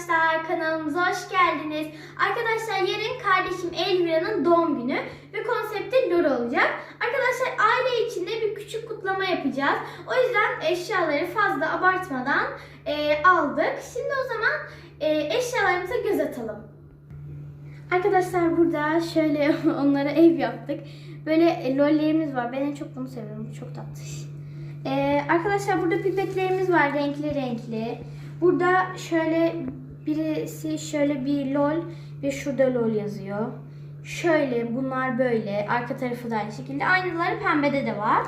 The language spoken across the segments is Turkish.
arkadaşlar kanalımıza hoş geldiniz. Arkadaşlar yarın kardeşim Elvira'nın doğum günü ve konsepti LOL olacak. Arkadaşlar aile içinde bir küçük kutlama yapacağız. O yüzden eşyaları fazla abartmadan e, aldık. Şimdi o zaman e, eşyalarımıza göz atalım. Arkadaşlar burada şöyle onlara ev yaptık. Böyle e, lollerimiz var. Ben en çok bunu seviyorum. Çok tatlı. Ee, arkadaşlar burada pipetlerimiz var renkli renkli. Burada şöyle birisi şöyle bir lol ve şurada lol yazıyor. Şöyle bunlar böyle. Arka tarafı da aynı şekilde. Aynıları pembede de var.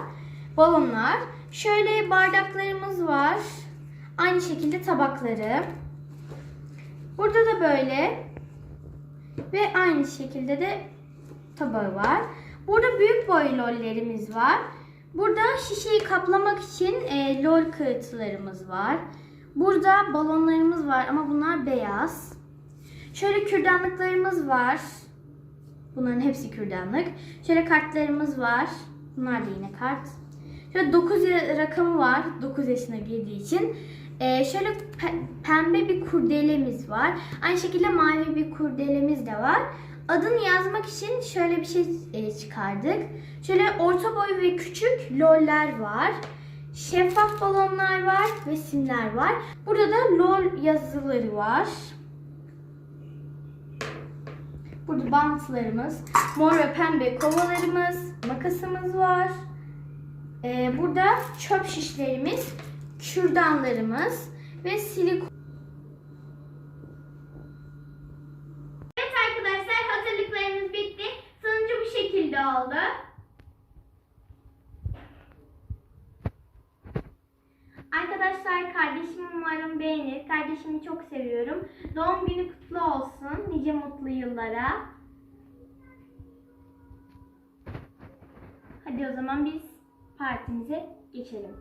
Balonlar. Şöyle bardaklarımız var. Aynı şekilde tabakları. Burada da böyle. Ve aynı şekilde de tabağı var. Burada büyük boy lollerimiz var. Burada şişeyi kaplamak için e, lol kağıtlarımız var. Burada balonlarımız var ama bunlar beyaz. Şöyle kürdanlıklarımız var. Bunların hepsi kürdanlık. Şöyle kartlarımız var. Bunlar da yine kart. Şöyle 9 rakamı var. 9 yaşına girdiği için. Ee, şöyle pe- pembe bir kurdelemiz var. Aynı şekilde mavi bir kurdelemiz de var. Adını yazmak için şöyle bir şey e, çıkardık. Şöyle orta boy ve küçük loller var. Şeffaf balonlar var ve simler var. Burada da lol yazıları var. Burada bantlarımız, mor ve pembe kovalarımız, makasımız var. Ee, burada çöp şişlerimiz, kürdanlarımız ve silikon. Evet arkadaşlar hazırlıklarımız bitti. Sonucu bu şekilde oldu. Arkadaşlar kardeşim umarım beğenir. Kardeşimi çok seviyorum. Doğum günü kutlu olsun. Nice mutlu yıllara. Hadi o zaman biz partimize geçelim.